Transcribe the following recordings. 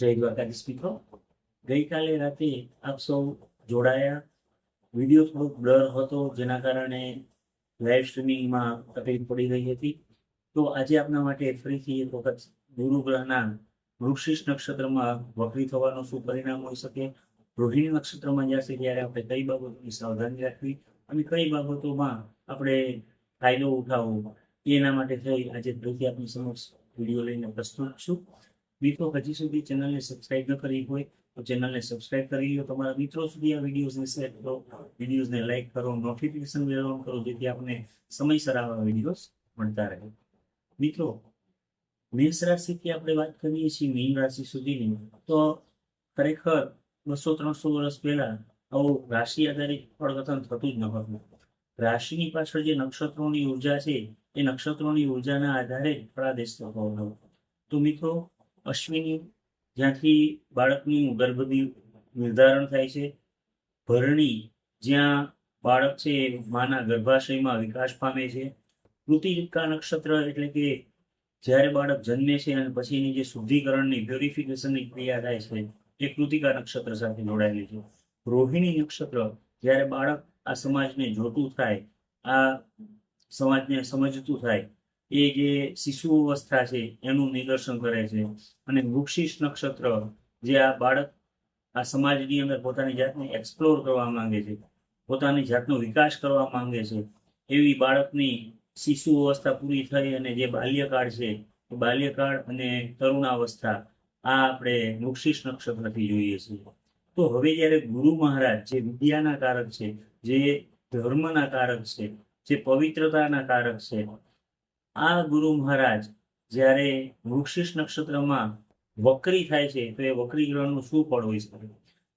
જય દ્વારકાધીશ મિત્રો. ગઈકાલે રાતે આપ સૌ જોડાયા. વીડિયો થોડોક બ્લર હતો, જેના કારણે લાઈવ સ્ટ્રીમિંગમાં તકલીફ પડી રહી હતી. તો આજે આપના માટે ફરીથી એક વખત ગુરુ ગ્રહના વૃક્ષિષ નક્ષત્રમાં વકરી થવાનું શું પરિણામ હોઈ શકે? રોહિણી નક્ષત્રમાં જશે ત્યારે આપણે કઈ બાબતોની સાવધાની રાખવી અને કઈ બાબતોમાં આપણે ફાયદો ઉઠાવવો? એના માટે થઈ આજે ફરીથી આપની સમક્ષ વીડિયો લઈને પ્રસ્તુત છું. મિત્રો, હજી સુધી ચેનલને સબસ્ક્રાઇબ ન કરી હોય તો ચેનલને સબસ્ક્રાઇબ કરી લો. તમારા મિત્રો સુધી આ વિડીયોઝને શેર કરો. વિડીયોઝને લાઈક કરો. નોટિફિકેશન ઓન કરો, જેથી આપણે સમયસર આવા વિડીયોઝ મળતા રહે. મિત્રો, મેષ રાશિથી આપણે વાત કરીએ છીએ મીન રાશિ સુધીની. તો ખરેખર બસો ત્રણસો વર્ષ પહેલા આવું રાશિ આધારિત ફળકથન થતું જ ન હતું. રાશિની પાછળ જે નક્ષત્રોની ઊર્જા છે, એ નક્ષત્રોની ઉર્જાના આધારે ફળાદેશ થતો હતો. તો મિત્રો અશ્વિની જ્યાંથી બાળકની ગર્ભની નિર્ધારણ થાય છે. ભરણી જ્યાં બાળક છે માના ગર્ભાશયમાં વિકાસ પામે છે. કૃતિકા નક્ષત્ર એટલે કે જ્યારે બાળક જન્મે છે અને પછીની જે શુદ્ધિકરણની પ્યોરિફિકેશનની ક્રિયા થાય છે, એ કૃતિકા નક્ષત્ર સાથે જોડાયેલી છે. રોહિણી નક્ષત્ર જ્યારે બાળક આ સમાજને જોતું થાય, આ સમાજને સમજતું થાય એ જે શિશુ અવસ્થા છે, એનું નિદર્શન કરે છે. અને વૃક્ષિષ નક્ષત્ર જે આ બાળક આ સમાજની અંદર પોતાની જાતને એક્સપ્લોર કરવા માંગે છે, પોતાની જાતનો વિકાસ કરવા માંગે છે, એવી બાળકની શિશુ અવસ્થા પૂરી થઈ અને જે બાલ્યકાળ છે, એ બાલ્યકાળ અને તરુણાવસ્થા આ આપણે વૃક્ષિષ નક્ષત્રથી જોઈએ છીએ. તો હવે જ્યારે ગુરુ મહારાજ જે વિદ્યાના કારક છે, જે ધર્મના કારક છે, જે પવિત્રતાના કારક છે આ ગુરુ મહારાજ જ્યારે વૃક્ષિષ નક્ષત્રમાં વક્રી થાય છે, તો એ વક્રી ગ્રહનું શું ફળ હોઈ શકે?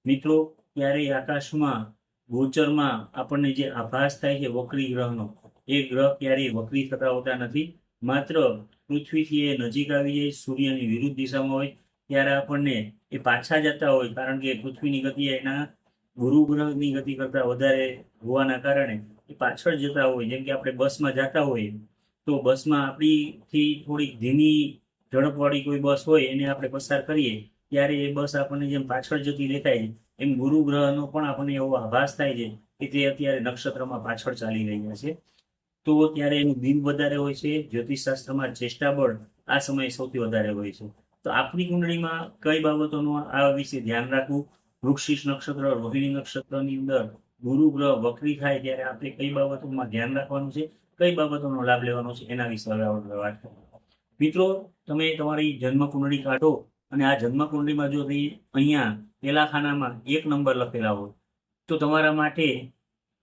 મિત્રો ત્યારે આકાશમાં, ગોચરમાં આપણને જે આભાસ થાય છે વક્રી ગ્રહનો, એ ગ્રહ ક્યારેય વક્રી થતા હોતા નથી. માત્ર પૃથ્વીથી એ નજીક આવી જાય, સૂર્યની વિરુદ્ધ દિશામાં હોય, ત્યારે આપણને એ પાછા જતા હોય, કારણ કે પૃથ્વીની ગતિ એના ગુરુ ગ્રહની ગતિ કરતા વધારે હોવાના કારણે એ પાછળ જતા હોય, જેમ કે આપણે બસમાં જતા હોઈએ તો બસમાં આપણીથી થોડીક ધીમી ઝડપવાળી કોઈ બસ હોય એને આપણે પસાર કરીએ, ત્યારે એ બસ આપણને જેમ પાછળ જતી દેખાય, એમ ગુરુ ગ્રહનો પણ આપણને એવો આભાસ થાય છે કે તે અત્યારે નક્ષત્રમાં પાછળ ચાલી રહ્યા છે. તો ત્યારે એનું દિન વધારે હોય છે, જ્યોતિષશાસ્ત્રમાં ચેષ્ટાબળ આ સમયે સૌથી વધારે હોય છે. તો આપણી કુંડળીમાં કઈ બાબતોનું આ વિશે ધ્યાન રાખવું? વૃક્ષિષ નક્ષત્ર, રોહિણી નક્ષત્રની અંદર ગુરુ ગ્રહ વક્રી થાય ત્યારે આપણે કઈ બાબતોમાં ધ્યાન રાખવાનું છે? કઈ બાબતોનો લાભ લેવાનો છે એના વિશે આપણે વાત મિત્રો, તમે તમારી જન્મ કુંડળી કાઢો અને આ જન્મ કુંડળીમાં જો અહીંયા પેલા ખાનામાં એક નંબર લખેલા હોય, તો તમારા માટે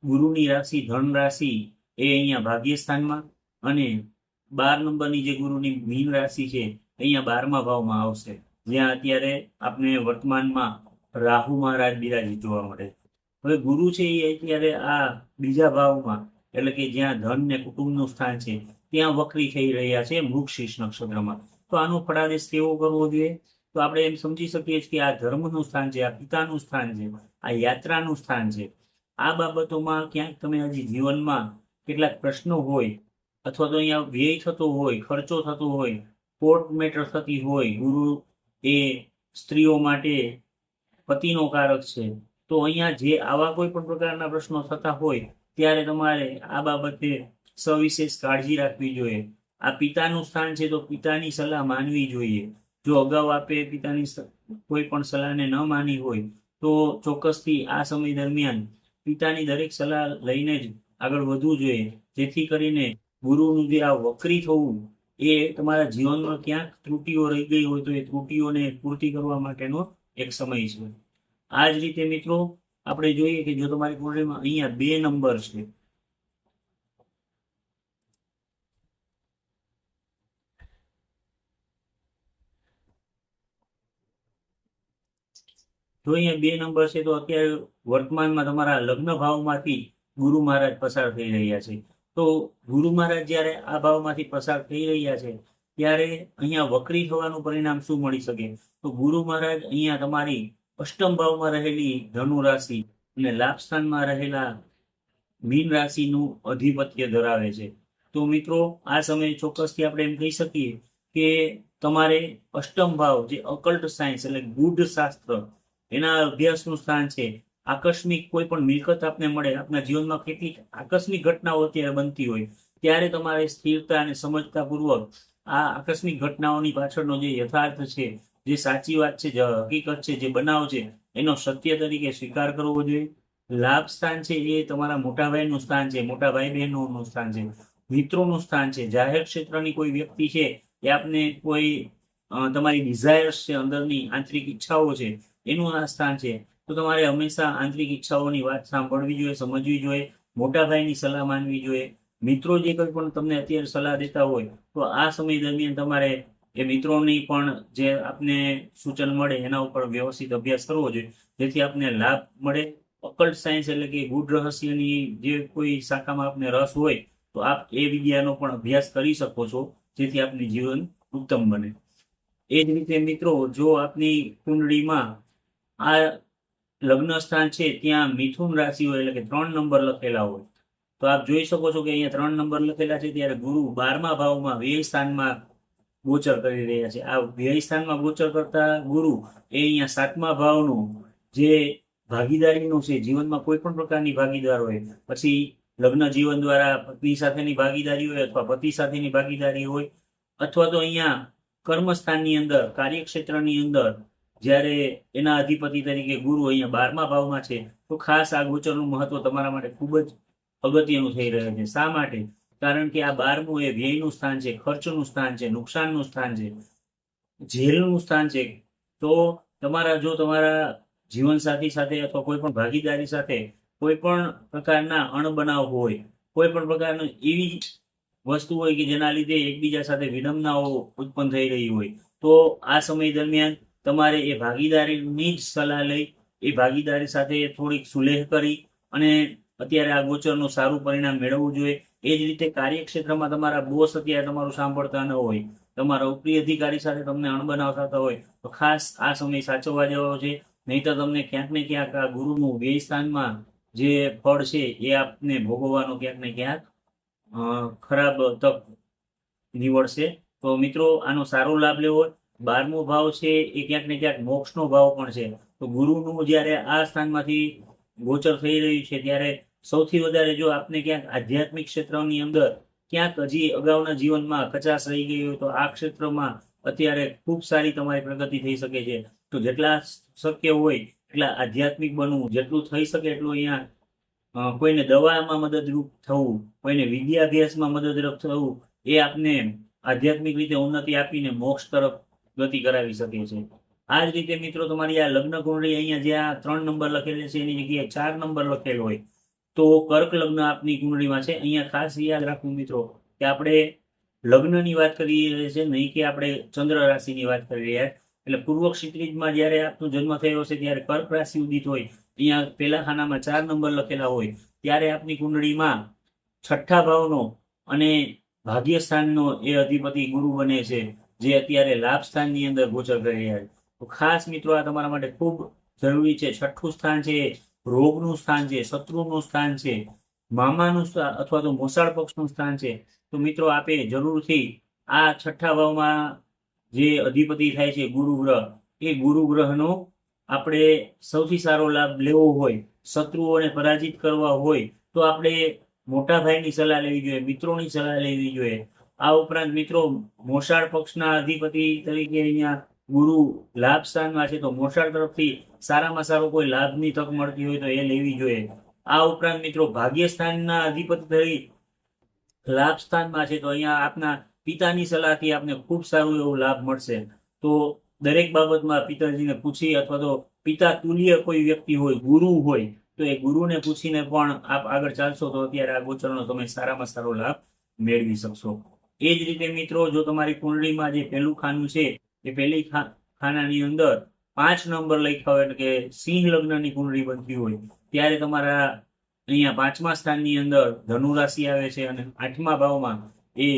ગુરુની રાશિ, ધન રાશિ એ અહીંયા ભાગ્ય સ્થાનમાં અને બાર નંબરની જે ગુરુની મીન રાશિ છે, અહીંયા બારમા ભાવમાં આવશે. જ્યાં અત્યારે આપણે વર્તમાનમાં રાહુ મહારાજ બિરાજી જોવા મળે. હવે ગુરુ છે એ અત્યારે આ બીજા ભાવમાં એટલે કે જ્યાં ધન ને કુટુંબનું સ્થાન છે, ત્યાં વક્રી થઈ રહ્યા છે મૃગશીર્ષ નક્ષત્રમાં. તો આનો ફળાદેશ કેવો કરવો જોઈએ? તો આપણે એમ સમજી શકીએ છીએ કે આ ધર્મનું સ્થાન છે, આ પિતાનું સ્થાન છે, આ યાત્રાનું સ્થાન છે. આ બાબતોમાં ક્યાંક તમે હજી જીવનમાં કેટલાક પ્રશ્નો હોય, અથવા તો અહીંયા વ્યય થતો હોય, ખર્ચો થતો હોય કોર્ટ મેટર થતી હોય, ગુરુ એ સ્ત્રીઓ માટે પતિનો કારક છે, તો અહીંયા જે આવા કોઈ પણ પ્રકારના પ્રશ્નો થતા હોય ત્યારે તમારે આ બાબતે સવિશેષ કાળજી રાખવી જોઈએ. આ પિતાનું સ્થાન છે તો પિતાની સલાહ માનવી જોઈએ. જો અગાઉ આપે પિતાની કોઈ પણ સલાહને ન માની હોય, તો ચોક્કસથી આ સમય દરમિયાન પિતાની દરેક સલાહ લઈને જ આગળ વધવું જોઈએ. જેથી કરીને ગુરુનું જે આ વક્રી થવું, એ તમારા જીવનમાં ક્યાંક ત્રુટીઓ રહી ગઈ હોય તો એ ત્રુટીઓને પૂર્તિ કરવા માટેનો એક સમય છે. આ જ રીતે મિત્રો આપણે જોઈએ કે જો તમારી કુંડળીમાં અહીંયા બે નંબર છે. જો અહીંયા બે નંબર છે તો અત્યારે વર્તમાનમાં તમારા લગ્ન ભાવમાંથી ગુરુ મહારાજ પસાર થઈ રહ્યા છે. તો ગુરુ મહારાજ જ્યારે આ ભાવમાંથી પસાર થઈ રહ્યા છે, ત્યારે અહીંયા વક્રી થવાનું પરિણામ શું મળી શકે? તો ગુરુ મહારાજ અહીંયા તમારી અષ્ટમ ભાવમાં રહેલી ધનુ રાશિ અને લાભ સ્થાનમાં રહેલા મીન રાશિનું અધિપત્ય ધરાવે છે. તો મિત્રો, આ સમયે ચોક્કસથી આપણે એમ કહી શકીએ કે તમારે અષ્ટમ ભાવ જે અકલ્ટ સાયન્સ એટલે ગુઢ શાસ્ત્ર, એના અભ્યાસનું સ્થાન છે. આકસ્મિક કોઈ પણ મિલકત આપને મળે, આપના જીવનમાં કેટલીક આકસ્મિક ઘટનાઓ અત્યારે બનતી હોય, ત્યારે તમારે સ્થિરતા અને સમજતાપૂર્વક આ આકસ્મિક ઘટનાઓની પાછળનો જે યથાર્થ છે જે સાચી વાત છે, જે હકીકત છે, જે બનાવ છે, એનો સત્ય તરીકે સ્વીકાર કરવો જોઈએ. લાભ સ્થાન છે એ તમારા મોટા ભાઈનું સ્થાન છે, મોટા ભાઈ બહેનોનું સ્થાન છે, મિત્રોનું સ્થાન છે. જાહેર ક્ષેત્રની કોઈ વ્યક્તિ છે એ આપને કોઈ તમારી ડિઝાયર્સ છે, અંદરની આંતરિક ઈચ્છાઓ છે, એનું આ સ્થાન છે. તો તમારે હંમેશા આંતરિક ઈચ્છાઓની વાત સાંભળવી જોઈએ, સમજવી જોઈએ, મોટા ભાઈની સલાહ માનવી જોઈએ. મિત્રો જે કોઈ પણ તમને અત્યારે સલાહ દેતા હોય, તો આ સમય દરમિયાન તમારે એ મિત્રોની પણ જે આપને સૂચન મળે એના ઉપર વ્યવસ્થિત અભ્યાસ કરવો જોઈએ. જેથી આપને લાભ મળે. અકલ્ટ સાયન્સ એટલે કે ગુઢ રહસ્યની જે કોઈ શાખામાં આપને રસ હોય, તો આપ એ વિદ્યાનો પણ અભ્યાસ કરી શકો છો, જેથી આપનું જીવન ઉત્તમ બને. એ જ રીતે મિત્રો, જો આપની કુંડળીમાં આ લગ્ન સ્થાન છે, ત્યાં મિથુન રાશિ હોય એટલે કે ત્રણ નંબર લખેલા હોય, તો આપ જોઈ શકો છો કે અહીંયા ત્રણ નંબર લખેલા છે, ત્યારે ગુરુ બારમા ભાવમાં વ્યય સ્થાનમાં ગોચર કરી રહ્યા છે. આ વ્યય સ્થાનમાં ગોચર કરતા ગુરુ એ અહીંયા સાતમા ભાવનું જે ભાગીદારીનું છે, જીવનમાં કોઈ પણ પ્રકારની ભાગીદાર હોય, પછી લગ્ન જીવન દ્વારા પત્ની સાથેની ભાગીદારી હોય અથવા પતિ સાથેની ભાગીદારી હોય, અથવા તો અહીંયા કર્મસ્થાનની અંદર, કાર્યક્ષેત્રની અંદર, જ્યારે એના અધિપતિ તરીકે ગુરુ અહીંયા બારમા ભાવમાં છે, તો ખાસ આ ગોચરનું મહત્વ તમારા માટે ખૂબ જ અગત્યનું થઈ રહ્યું છે. શા માટે? કારણ કે આ બારમું એ વ્યયનું સ્થાન છે, ખર્ચનું સ્થાન છે, નુકસાનનું સ્થાન છે જેલનું સ્થાન છે. તો તમારા, જો તમારા જીવનસાથી સાથે અથવા કોઈ પણ ભાગીદારી સાથે કોઈ પણ પ્રકારના અણબનાવ હોય, કોઈ પણ પ્રકારની એવી વસ્તુ હોય કે જેના લીધે એકબીજા સાથે વિડંબનાઓ ઉત્પન્ન થઈ રહી હોય, તો આ સમય દરમિયાન તમારે એ ભાગીદારીની જ સલાહ લઈ, એ ભાગીદારી સાથે થોડીક સુલેહ કરી અને અત્યારે આ ગોચરનું સારું પરિણામ મેળવવું જોઈએ. એ જ રીતે કાર્યક્ષેત્રમાં તમારા બોસ અત્યારે તમારું સાંભળતા ન હોય, તમારા ઉપરી અધિકારી સાથે તમને અણબનાવ થતા હોય, તો ખાસ આ સમય સાચવવા જેવો છે. નહીં તો તમને ક્યાંક ને ક્યાંક આ ગુરુનું વ્યય સ્થાનમાં જે ફળ છે એ આપને ભોગવવાનો ક્યાંક ને ક્યાંક ખરાબ તક નીવડશે. તો મિત્રો, આનો સારો લાભ લેવો. બારમો ભાવ છે એ ક્યાંક ને ક્યાંક મોક્ષનો ભાવ પણ છે. તો ગુરુનું જ્યારે આ સ્થાનમાંથી ગોચર થઈ રહ્યું છે, ત્યારે સૌથી વધારે જો આપને ક્યાંક આધ્યાત્મિક ક્ષેત્રની અંદર ક્યાંક હજી અગાઉના જીવનમાં કચાશ રહી ગઈ હોય તો આ ક્ષેત્રમાં અત્યારે ખૂબ સારી તમારી પ્રગતિ થઈ શકે છે. તો જેટલા શક્ય હોય એટલા આધ્યાત્મિક બનવું, જેટલું થઈ શકે એટલું અહીંયા કોઈને દવામાં મદદરૂપ થવું, કોઈને વિદ્યાભ્યાસમાં મદદરૂપ થવું, એ આપને આધ્યાત્મિક રીતે ઉન્નતિ આપીને મોક્ષ તરફ ગતિ કરાવી શકે છે. આ જ રીતે મિત્રો તમારી આ લગ્ન કુંડળી અહીંયા આ ત્રણ નંબર લખેલી છે, એની જગ્યાએ ચાર નંબર લખેલો હોય. તો કર્ક લગ્ન આપની કુંડળીમાં છે. અહીંયા ખાસ યાદ રાખવું મિત્રો કે આપણે લગ્નની વાત કરી રહ્યા છે, નહીં કે આપણે ચંદ્ર રાશિની વાત કરી રહ્યા એટલે પૂર્વ ક્ષિત્રિજમાં જ્યારે આપનો જન્મ થયો છે ત્યારે કર્ક રાશિ ઉદિત હોય. અહીંયા પહેલા ખાનામાં ચાર નંબર લખેલા હોય. ત્યારે આપની કુંડળીમાં છઠ્ઠા ભાવનો અને ભાગ્યસ્થાનનો એ અધિપતિ ગુરુ બને છે, જે અત્યારે લાભ સ્થાનની અંદર ગોચર કરી રહ્યા છે. તો ખાસ મિત્રો આ તમારા માટે ખૂબ જરૂરી છે. છઠ્ઠું સ્થાન છે રોગનું સ્થાન છે, શત્રુનું સ્થાન છે, મામાનું સ્થાન અથવા તો મોસાળ પક્ષનું સ્થાન છે. તો મિત્રો, આપે જરૂરથી આ છઠ્ઠા ભાવમાં જે અધિપતિ થાય છે ગુરુ ગ્રહ, એ ગુરુ ગ્રહનો આપણે સૌથી સારો લાભ લેવો હોય, શત્રુઓને પરાજિત કરવા હોય, તો આપણે મોટા ભાઈની સલાહ લેવી જોઈએ, મિત્રોની સલાહ લેવી જોઈએ. આ ઉપરાંત મિત્રો, મોસાળ પક્ષના અધિપતિ તરીકે અહીંયા ગુરુ લાભ સ્થાનમાં છે તો મોસાળ તરફથી સારામાં સારો કોઈ લાભની તક મળતી હોય તો એ લેવી જોઈએ. આ ઉપરાંત મિત્રો ભાગ્યસ્થાનના અધિપતિ થઈ લાભ સ્થાનમાં છે તો અહીંયા આપના પિતાની સલાહથી આપને ખૂબ સારું એવો લાભ મળશે. તો દરેક બાબતમાં પિતાજીને પૂછી અથવા તો પિતા તુલ્ય કોઈ વ્યક્તિ હોય, ગુરુ હોય, તો એ ગુરુને પૂછીને પણ આપ આગળ ચાલશો તો અત્યારે આ ગોચરનો તમે સારામાં સારો લાભ મેળવી શકશો. એ જ રીતે મિત્રો જો તમારી કુંડળીમાં જે પહેલું ખાનું છે એ પહેલી ખાનાની અંદર પાંચ નંબર લખ્યા હોય એટલે કે સિંહ લગ્નની કુંડળી બનતી હોય, ત્યારે તમારા અહીંયા પાંચમા સ્થાનની અંદર ધનુ રાશિ આવે છે અને આઠમા ભાવમાં એ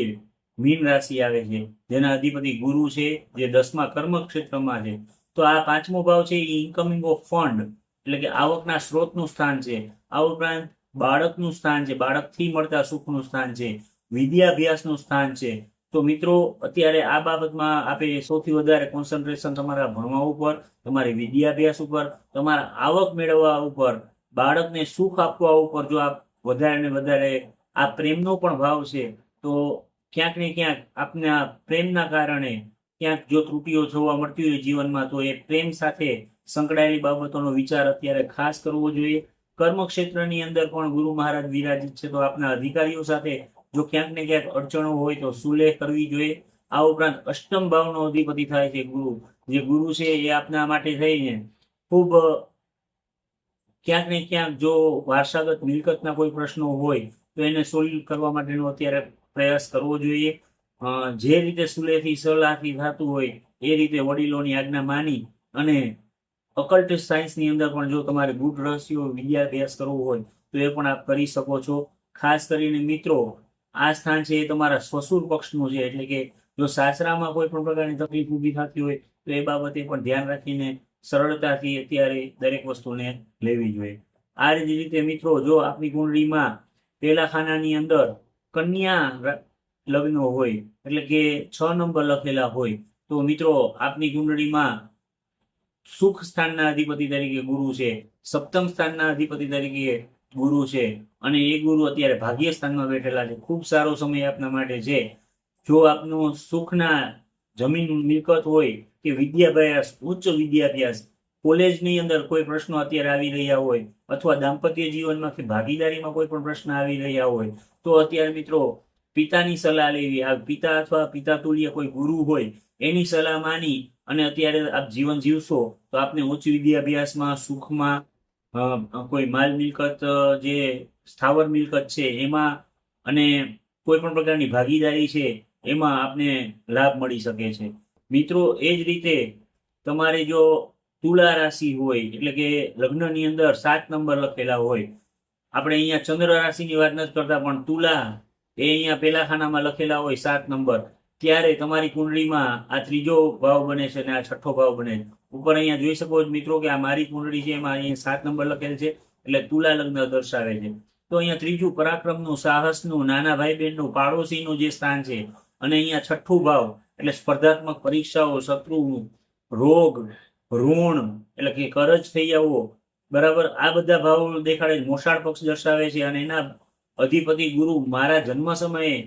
મીન રાશિ આવે છે. જેના અધિપતિ ગુરુ છે, જે દસમા કર્મ ક્ષેત્રમાં છે. તો આ પાંચમો ભાવ છે એ ઇન્કમિંગ ઓફ ફંડ એટલે કે આવકના સ્ત્રોતનું સ્થાન છે. આ ઉપરાંત બાળકનું સ્થાન છે, બાળકથી મળતા સુખનું સ્થાન છે. વિદ્યાભ્યાસનું સ્થાન છે. તો મિત્રો, અત્યારે આ બાબતમાં આપે સૌથી વધારે કોન્સન્ટ્રેશન તમારા ભણવા ઉપર, તમારી વિદ્યાભ્યાસ ઉપર, તમારા આવક મેળવવા ઉપર, બાળકને સુખ આપવા ઉપર જો આપ વધારે ને વધારે આ પ્રેમનો પણ ભાવ છે, તો ક્યાંક ને ક્યાંક આપના પ્રેમના કારણે ક્યાંક જો ત્રુટીઓ જોવા મળતી હોય જીવનમાં, તો એ પ્રેમ સાથે સંકળાયેલી બાબતોનો વિચાર અત્યારે ખાસ કરવો જોઈએ. કર્મક્ષેત્રની અંદર પણ ગુરુ મહારાજ વિરાજિત છે, તો આપના અધિકારીઓ સાથે જો ક્યાંક ને ક્યાંક અડચણો હોય તો સુલેહ કરવી જોઈએ. આ ઉપરાંત અષ્ટમ ભાવનો અધિપતિ થાય છે ગુરુ. જે ગુરુ છે એ આપના માટે થઈને ખૂબ ક્યાંક ને ક્યાંક જો વારસાગત મિલકતના કોઈ પ્રશ્નો હોય, તો એને સોલ્વ કરવા માટેનો અત્યારે પ્રયાસ કરવો જોઈએ. જે રીતે સુલેથી સલાહથી થતું હોય, એ રીતે વડીલોની આજ્ઞા માની અને અકલ્ટ સાયન્સની અંદર પણ જો તમારે ગુઢ રહસ્યો, વિદ્યાભ્યાસ કરવો હોય, તો એ પણ આપ કરી શકો છો. ખાસ કરીને મિત્રો આ સ્થાન છે એ તમારા સસુર પક્ષનું છે. એટલે કે જો સાસરામાં કોઈ પણ પ્રકારની તકલીફ ઊભી થતી હોય, તો એ બાબતે પણ ધ્યાન રાખીને સરળતાથી અત્યારે દરેક વસ્તુને લેવી જોઈએ. આ જ રીતે મિત્રો, જો આપની કુંડળીમાં પેલા ખાનાની અંદર કન્યા લગ્ન હોય, એટલે કે છ નંબર લખેલા હોય, તો મિત્રો, આપની કુંડળીમાં સુખ સ્થાનના અધિપતિ તરીકે ગુરુ છે. સપ્તમ સ્થાનના અધિપતિ તરીકે ગુરુ છે. અને એ ગુરુ અત્યારે ભાગ્ય સ્થાનમાં બેઠેલા છે. ખૂબ સારો સમય આપના માટે છે. જો આપનું સુખના જમીન મિલકત હોય કે વિદ્યાભ્યાસ, ઉચ્ચ વિદ્યાભ્યાસ, કોલેજની અંદર કોઈ પ્રશ્નો અત્યારે આવી રહ્યા હોય અથવા દાંપત્ય જીવનમાં કે ભાગીદારીમાં કોઈ પણ પ્રશ્ન આવી રહ્યા હોય, તો અત્યારે મિત્રો પિતાની સલાહ લેવી. આ પિતા અથવા પિતા તુલ્ય કોઈ ગુરુ હોય એની સલાહ માની અને અત્યારે આપ જીવન જીવશો તો આપને ઉચ્ચ વિદ્યાભ્યાસમાં, સુખમાં કોઈ માલ મિલકત જે સ્થાવર મિલકત છે, એમાં અને કોઈ પણ પ્રકારની ભાગીદારી છે, એમાં આપને લાભ મળી શકે છે. મિત્રો, એ જ રીતે તમારે જો તુલા રાશિ હોય, એટલે કે લગ્નની અંદર સાત નંબર લખેલા હોય, આપણે અહીંયા ચંદ્ર રાશિની વાત નથી કરતા, પણ તુલા એ અહીંયા પેલા ખાનામાં લખેલા હોય સાત નંબર, ત્યારે તમારી કુંડળીમાં આ ત્રીજો ભાવ બને છે અને આ છઠ્ઠો ભાવ બને છે. ઉપર અહીંયા જોઈ શકો મિત્રો કે આ મારી કુંડળી છે, એમાં અહીંયા સાત નંબર લખેલ છે, એટલે તુલા લગ્ન દર્શાવે છે. તો અહીંયા ત્રીજું, પરાક્રમનું સાહસનું નાના ભાઈ બહેનનું પાડોશીનું જે સ્થાન છે, અને અહીંયા છઠ્ઠું ભાવ, એટલે સ્પર્ધાત્મક પરીક્ષાઓ, શત્રુ, રોગ, ઋણ, એટલે કે કરજ થઈ જવો બરાબર? આ બધા ભાવો દેખાડે મોસાળ પક્ષ દર્શાવે છે, અને એના અધિપતિ ગુરુ મારા જન્મ સમયે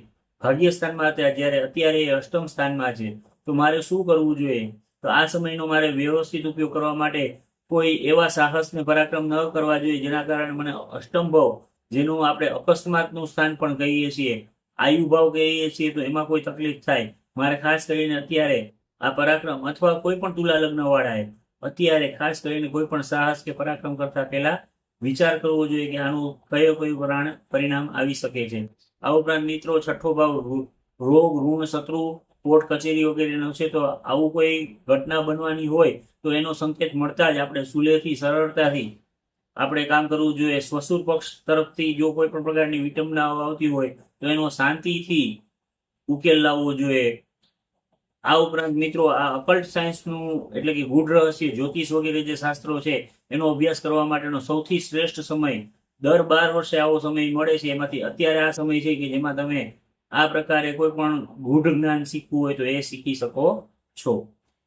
ભાગ્ય સ્થાનમાં હતા, જ્યારે અત્યારે અષ્ટમ સ્થાનમાં છે. તો મારે શું કરવું જોઈએ? તો આ સમયનો મારે વ્યવસ્થિત ઉપયોગ કરવા માટે કોઈ એવા સાહસને પરાક્રમ ન કરવા જોઈએ, જેના કારણે મને અષ્ટમ ભાવ જેનું આપણે અકસ્માતનું સ્થાન પણ કહીએ છીએ, આયુ ભાવ કહીએ છીએ, તો એમાં કોઈ તકલીફ થાય. મારે ખાસ કરીને અત્યારે આ પરાક્રમ અથવા કોઈ પણ તુલા લગ્ન વાળાએ અત્યારે ખાસ કરીને કોઈ પણ સાહસ કે પરાક્રમ કરતા પહેલા વિચાર કરવો જોઈએ કે આનું કયો કયું પરાણ- પરિણામ આવી શકે છે. આ ઉપરાંત મિત્રો, છઠ્ઠો ભાવ રોગ, ઋણ, શત્રુ કોર્ટ કચેરી વગેરેનો છે, તો આવું કોઈ ઘટના બનવાની હોય, તો એનો સંકેત મળતા જ આપણે સુલેથી, સરળતાથી આપણે કામ કરવું જોઈએ. સ્વસુર પક્ષ તરફથી જો કોઈ પણ પ્રકારની વિટંબનાઓ આવતી હોય, તો એનો શાંતિથી ઉકેલ લાવવો જોઈએ. આ ઉપરાંત મિત્રો, આ અકલ્ટ સાયન્સનું એટલે કે ગુઢ રહસ્ય, જ્યોતિષ વગેરે જે શાસ્ત્રો છે, એનો અભ્યાસ કરવા માટેનો સૌથી શ્રેષ્ઠ સમય, દર બાર વર્ષે આવો સમય મળે છે. એમાંથી અત્યારે આ સમય છે કે જેમાં તમે આ પ્રકારે કોઈ પણ ગૂઢ જ્ઞાન શીખવું હોય તો એ શીખી શકો છો.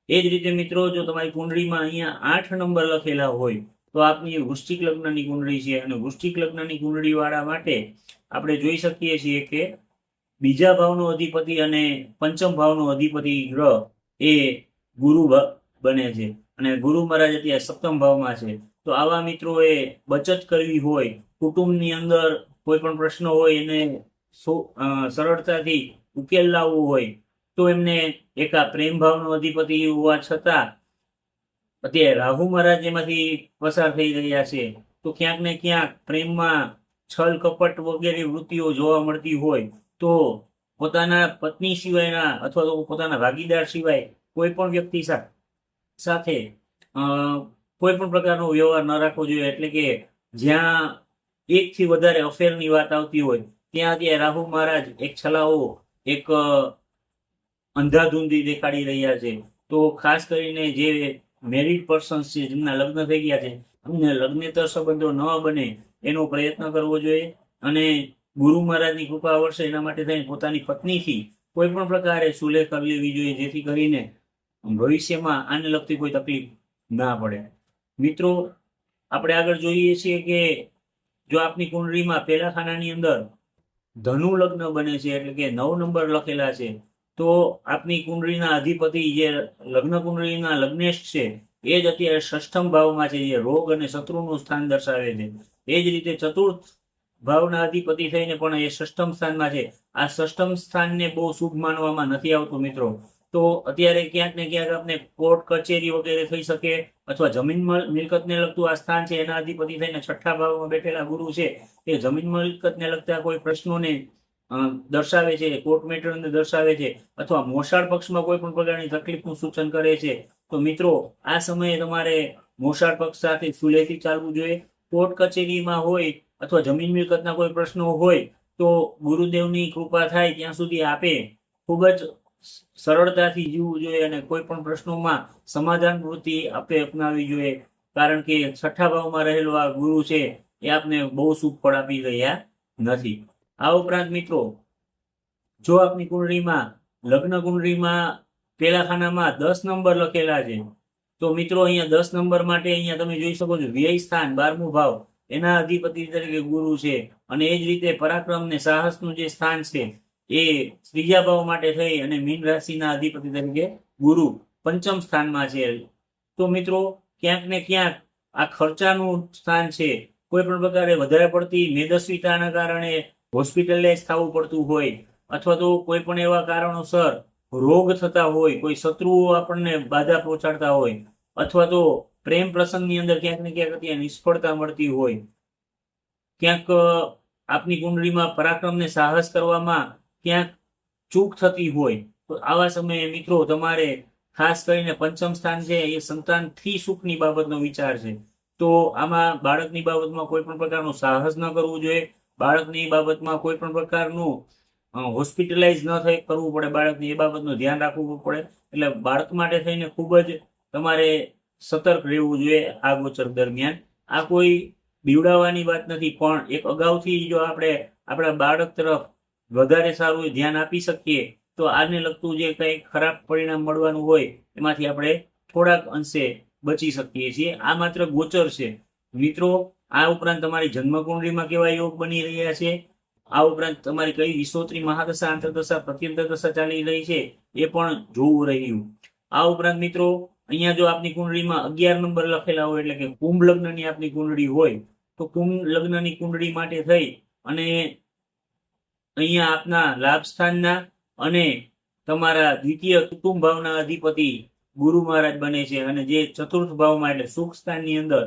એ જ રીતે મિત્રો, જો તમારી કુંડળીમાં અહીંયા આઠ નંબર લખેલા હોય, તો આપની વૃષ્ટિક લગ્નની કુંડળી છે. અને વૃષ્ટિક લગ્નની કુંડળી વાળા માટે આપણે જોઈ શકીએ છીએ કે બીજા ભાવનો અધિપતિ અને પંચમ ભાવનો અધિપતિ ગ્રહ એ ગુરુ બને છે. અને ગુરુ મહારાજ અત્યારે સપ્તમ ભાવમાં છે. તો આવા મિત્રોએ બચત કરવી હોય, કુટુંબની અંદર કોઈ પણ પ્રશ્ન હોય એને સરળતાથી ઉકેલ લાવવો હોય તો એમને એક પ્રેમ ભાવનો અધિપતિ હોવા છતાં અત્યારે રાહુ મહારાજ એમાંથી પસાર થઈ રહ્યા છે. તો ક્યાંક ને ક્યાંક પ્રેમમાં છલ, કપટ વગેરે વૃત્તિઓ જોવા મળતી હોય તો પોતાના પત્ની સિવાયના અથવા તો પોતાના ભાગીદાર સિવાય કોઈ પણ વ્યક્તિ સાથે કોઈ પણ પ્રકારનો વ્યવહાર ન રાખવો જોઈએ. એટલે કે જ્યાં એકથી વધારે અફેરની વાત આવતી હોય ત્યાં ત્યાં રાહુ મહારાજ, એક છલાઓ એક અંધાધૂંધી દેખાડી રહ્યા છે. તો ખાસ કરીને જે મેરિડ પર્સન્સ છે, જેમના લગ્ન થઈ ગયા છે, એમને લગ્નેતર સંબંધો ન બને, એનો પ્રયત્ન કરવો જોઈએ. અને ગુરુ મહારાજની કૃપા વર્ષે એના માટે થઈને પોતાની પત્નીથી કોઈ પણ પ્રકારે સુલે કરી લેવી જોઈએ, જેથી કરીને ભવિષ્યમાં આને લગતી કોઈ તકલીફ ના પડે. મિત્રો, આપણે આગળ જોઈએ છીએ કે જો આપની કુંડળીમાં પહેલા ખાનાની અંદર ધનુ લગ્ન બને છે, એટલે કે નવ નંબર લખેલા છે, તો આપની કુંડળીના અધિપતિ જે લગ્ન કુંડળીના લગ્નેશ છે, એ જ અત્યારે ષષ્ઠમ ભાવમાં છે, જે રોગ અને શત્રુનું સ્થાન દર્શાવે છે. એ જ રીતે ચતુર્થ ભાવના અધિપતિ થઈને પણ એ ષષ્ઠમ સ્થાનમાં છે. આ ષષ્ઠમ સ્થાનને બહુ શુભ માનવામાં નથી આવતું મિત્રો. તો અત્યારે ક્યાંક ને ક્યાંક આપણે કોર્ટ કચેરી વગેરે થઈ શકે અથવા જમીન મલ- મિલકતને લગતું આ સ્થાન છે, એના અધિપતિ થઈને છઠ્ઠા ભાવમાં બેઠેલા ગુરુ છે, એ જમીન મિલકતને લગતા કોઈ પ્રશ્નોને દર્શાવે છે કોર્ટ મેટરને દર્શાવે છે અથવા મોસાળ પક્ષમાં કોઈ પણ પ્રકારની તકલીફનું સૂચન કરે છે. તો મિત્રો, આ સમયે તમારે મોસાળ પક્ષ સાથે સુલેથી ચાલવું જોઈએ. કોર્ટ કચેરીમાં હોય અથવા જમીન મિલકતના કોઈ પ્રશ્નો હોય તો ગુરુદેવની કૃપા થાય ત્યાં સુધી આપે. ખૂબ જ સરળતાથી જીવવું જોઈએ અને કોઈ પણ પ્રશ્નોમાં સમાધાન વૃત્તિ આપે અપનાવી જોઈએ. કારણ કે છઠ્ઠા ભાવમાં રહેલો આ ગુરુ છે એ આપને બહુ સુખ આપી રહ્યા નથી. આ ઉપરાંત મિત્રો, જો આપની કુંડળીમાં, લગ્ન કુંડળીમાં પેલા ખાનામાં દસ નંબર લખેલા છે, તો મિત્રો અહીંયા દસ નંબર માટે અહીંયા તમે જોઈ શકો છો, વ્યય સ્થાન, બારમું ભાવ, એના અધિપતિ તરીકે ગુરુ છે. અને એ જ રીતે પરાક્રમ ને સાહસનું જે સ્થાન છે એ ત્રીજા ભાવ માટે થઈ અને મીન રાશિના અધિપતિ તરીકે ગુરુ પંચમ સ્થાનમાં છે. તો મિત્રો, ક્યાંક ને ક્યાંક આ ખર્ચાનું સ્થાન છે. કોઈ પણ પ્રકારે વધારે પડતી મેદસ્વીતાના કારણે હોસ્પિટલાઇઝ થવું પડતું હોય અથવા તો કોઈ પણ એવા કારણોસર રોગ થતા હોય, કોઈ શત્રુઓ આપણને બાધા પહોંચાડતા હોય અથવા તો પ્રેમ પ્રસંગની અંદર ક્યાંક ને ક્યાંક અત્યારે નિષ્ફળતા મળતી હોય. ક્યાંક આપની કુંડળીમાં પરાક્રમ ને સાહસ કરવામાં ક્યાંક ચૂક થતી હોય, તો આવા સમયે મિત્રો તમારે ખાસ કરીને પંચમ સ્થાન છે, એ સંતાનથી સુખની બાબતનો વિચાર છે. તો આમાં બાળકની બાબતમાં કોઈ પણ પ્રકારનું સાહસ ન કરવું જોઈએ. બાળકની બાબતમાં કોઈ પણ પ્રકારનું હોસ્પિટલાઇઝ ન થઈ કરવું પડે. બાળકની એ બાબતનું ધ્યાન રાખવું પડે. એટલે બાળક માટે થઈને ખૂબ જ તમારે સતર્ક રહેવું જોઈએ આ ગોચર દરમિયાન. આ કોઈ બીવડાવવાની વાત નથી, પણ એક અગાઉથી જો આપણે આપણા બાળક તરફ વધારે સારું ધ્યાન આપી શકીએ, તો આને લગતું જે કંઈ ખરાબ પરિણામ મળવાનું હોય, એમાંથી આપણે થોડાક અંશે બચી શકીએ છીએ. આ માત્ર ગોચર છે. મિત્રો, આ ઉપરાંત તમારી જન્મકુંડળીમાં કેવા યોગ બની રહ્યા છે? આ ઉપરાંત તમારી કઈ વિસોત્રી મહાદશા, આંતરદશા પ્રત્યંતર દશા ચાલી રહી છે? એ પણ જોવું રહ્યું. આ ઉપરાંત મિત્રો, અહીંયા જો આપની કુંડળીમાં અગિયાર નંબર લખેલા હોય, એટલે કે કુંભ લગ્નની આપની કુંડળી હોય, તો કુંભ લગ્નની કુંડળી માટે થઈ અને અહીંયા આપના લાભ સ્થાનના અને તમારા દ્વિતીય કુટુંબ ભાવના અધિપતિ ગુરુ મહારાજ બને છે અને જે ચતુર્થ ભાવમાં એટલે સુખ સ્થાનની અંદર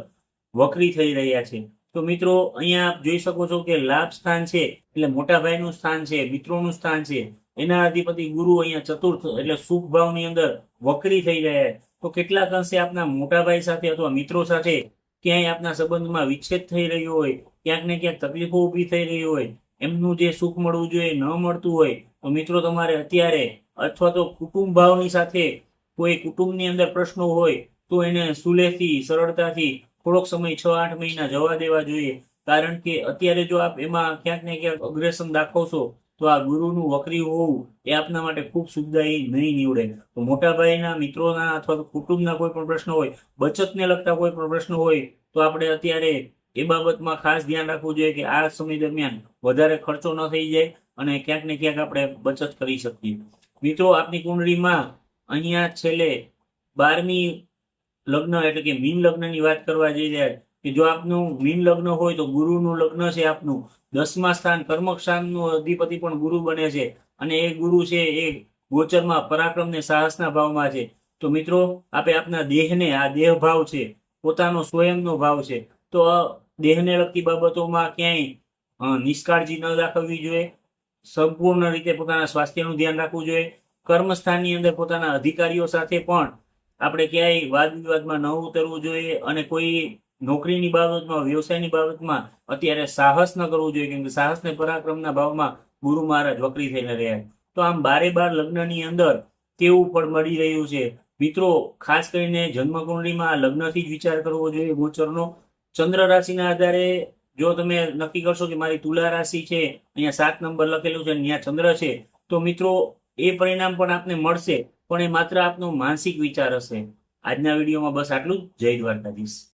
વક્રી થઈ રહ્યા છે. તો મિત્રો, અહીંયા આપ જોઈ શકો છો કે લાભ સ્થાન છે, એટલે મોટા ભાઈનું સ્થાન છે, મિત્રોનું સ્થાન છે. એના અધિપતિ ગુરુ અહીંયા ચતુર્થ એટલે સુખ ભાવની અંદર વક્રી થઈ રહ્યા છે. તો કેટલાક અંશે આપના મોટા ભાઈ સાથે અથવા મિત્રો સાથે ક્યાંય આપના સંબંધમાં વિચ્છેદ થઈ રહ્યો હોય, ક્યાંક ને ક્યાંક તકલીફો ઊભી થઈ રહી હોય એમનું જે સુખ મળવું જોઈએ, ન મળતું હોય, તો મિત્રો તમારે અત્યારે અથવા તો કુટુંબ ભાવની સાથે કોઈ કુટુંબની અંદર પ્રશ્નો હોય, તો એને સુલેહથી સરળતાથી થોડોક સમય છ, આઠ મહિના જવા દેવા જોઈએ. કારણ કે અત્યારે જો આપ એમાં ક્યાંક ને ક્યાંક અગ્રેસન દાખવશો તો આ ગુરુનું વકરી હોવું એ આપના માટે ખૂબ સુખદાયી નહીં નીવડે. તો મોટા ભાઈના મિત્રોના અથવા તો કુટુંબના કોઈ પણ પ્રશ્ન હોય, બચતને લગતા કોઈ પણ પ્રશ્ન હોય, તો આપણે અત્યારે એ બાબતમાં ખાસ ધ્યાન રાખવું જોઈએ કે આ સમય દરમિયાન વધારે ખર્ચો ન થઈ જાય અને ક્યાંક ને ક્યાંક આપણે બચત કરી શકીએ. મિત્રો, આપની કુંડળીમાં અહીંયા છેલ્લે બારમી લગ્ન એટલે કે મીન લગ્નની વાત કરવા જઈ રહ્યા કે જો આપનું મીન લગ્ન હોય તો ગુરુનું લગ્ન છે આપનું. દસમા સ્થાન કર્મક્ષાનનું અધિપતિ પણ ગુરુ બને છે અને એ ગુરુ છે એ ગોચરમાં પરાક્રમ ને સાહસના ભાવમાં છે. તો મિત્રો, આપે આપના દેહને, આ દેહ ભાવ છે, પોતાનો સ્વયંનો ભાવ છે. તો દેહને લગતી બાબતોમાં ક્યાંય નિષ્કાળજી ન દાખવવી જોઈએ. સંપૂર્ણ રીતે પોતાના સ્વાસ્થ્યનું ધ્યાન રાખવું જોઈએ. કર્મસ્થાનની અંદર પોતાના અધિકારીઓ સાથે પણ આપણે ક્યાંય વાદ વિવાદમાં ન ઉતરવું જોઈએ અને કોઈ નોકરીની બાબતમાં, વ્યવસાયની બાબતમાં અત્યારે સાહસ ન કરવું જોઈએ, કેમ કે સાહસ ને પરાક્રમના ભાવમાં ગુરુ મહારાજ વક્રી થઈને રહ્યા તો આમ બારે બાર લગ્નની અંદર કેવું ફળ મળી રહ્યું છે? મિત્રો, ખાસ કરીને જન્મકુંડળીમાં લગ્નથી જ વિચાર કરવો જોઈએ ગોચરનો. ચંદ્ર રાશિના આધારે જો તમે નક્કી કરશો કે મારી તુલા રાશિ છે, અહીંયા સાત નંબર લખેલું છે અહીંયા ચંદ્ર છે, તો મિત્રો, એ પરિણામ પણ આપને મળશે, પણ એ માત્ર આપનો માનસિક વિચાર હશે. આજના વિડીયોમાં બસ આટલું જ. જય દ્વારકાધીશ.